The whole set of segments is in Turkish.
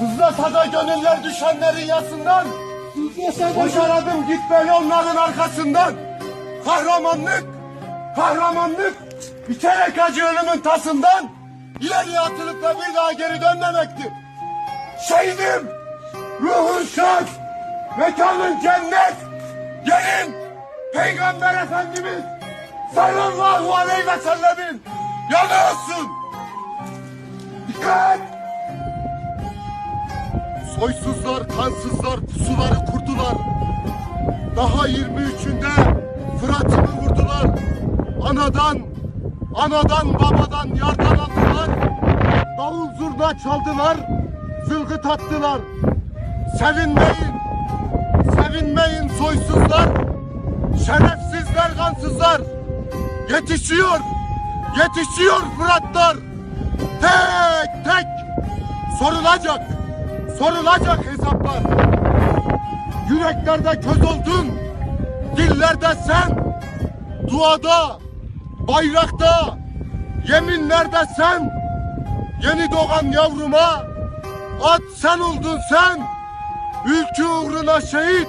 Sızlasa da gönüller düşenlerin yasından. Başaradım gitmeli onların arkasından. Kahramanlık, kahramanlık. Biterek acı ölümün tasından. İleriye atılıp da bir daha geri dönmemektir. Şehidim, ruhun şad, mekanın cennet. Gelin, Peygamber Efendimiz sallallahu aleyhi ve sellemin yanı olsun. Soysuzlar, kansızlar pusuları kurdular. Daha 23'ünde Fırat'ımı vurdular. Anadan, anadan babadan yardan aldılar. Davul zurna çaldılar, zılgıt attılar. Sevinmeyin, sevinmeyin soysuzlar. Şerefsizler, kansızlar. Yetişiyor, yetişiyor Fıratlar. Tek tek sorulacak, sorulacak hesaplar. Yüreklerde köz oldun, dillerde sen, duada, bayrakta, yeminlerde sen, yeni doğan yavruma, at sen oldun sen, ülkü uğruna şehit,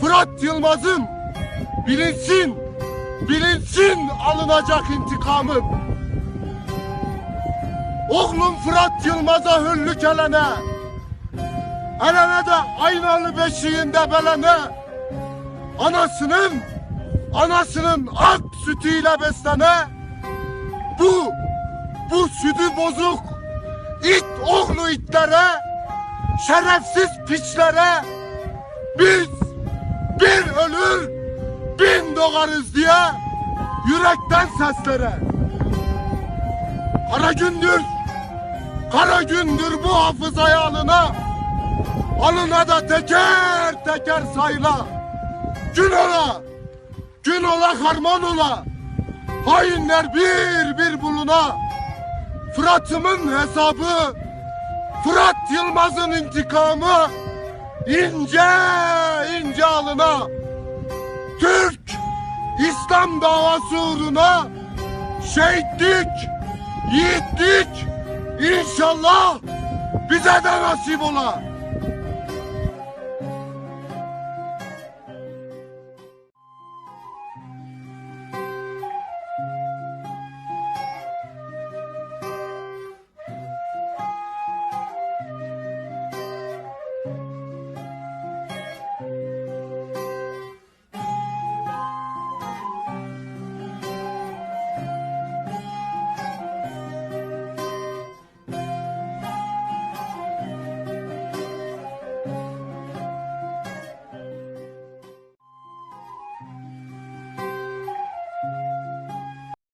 Fırat Yılmaz'ım, bilinsin, bilinsin alınacak intikamın. Oğlum Fırat Yılmaz'a hüllük elene. Elene de aynalı beşiğinde belene. Anasının, anasının ak sütüyle beslene. Bu, bu sütü bozuk it oğlu itlere, şerefsiz piçlere biz bir ölür, bin doğarız diye yürekten seslere. Kara gündür, kara gündür bu hafızaya alına. Alına da teker teker sayla. Gün ola, gün ola harman ola. Hainler bir bir buluna. Fırat'ımın hesabı, Fırat Yılmaz'ın intikamı ince ince alına. Türk İslam davası uğruna şehitlik, yiğitlik inşallah bize de nasip ola.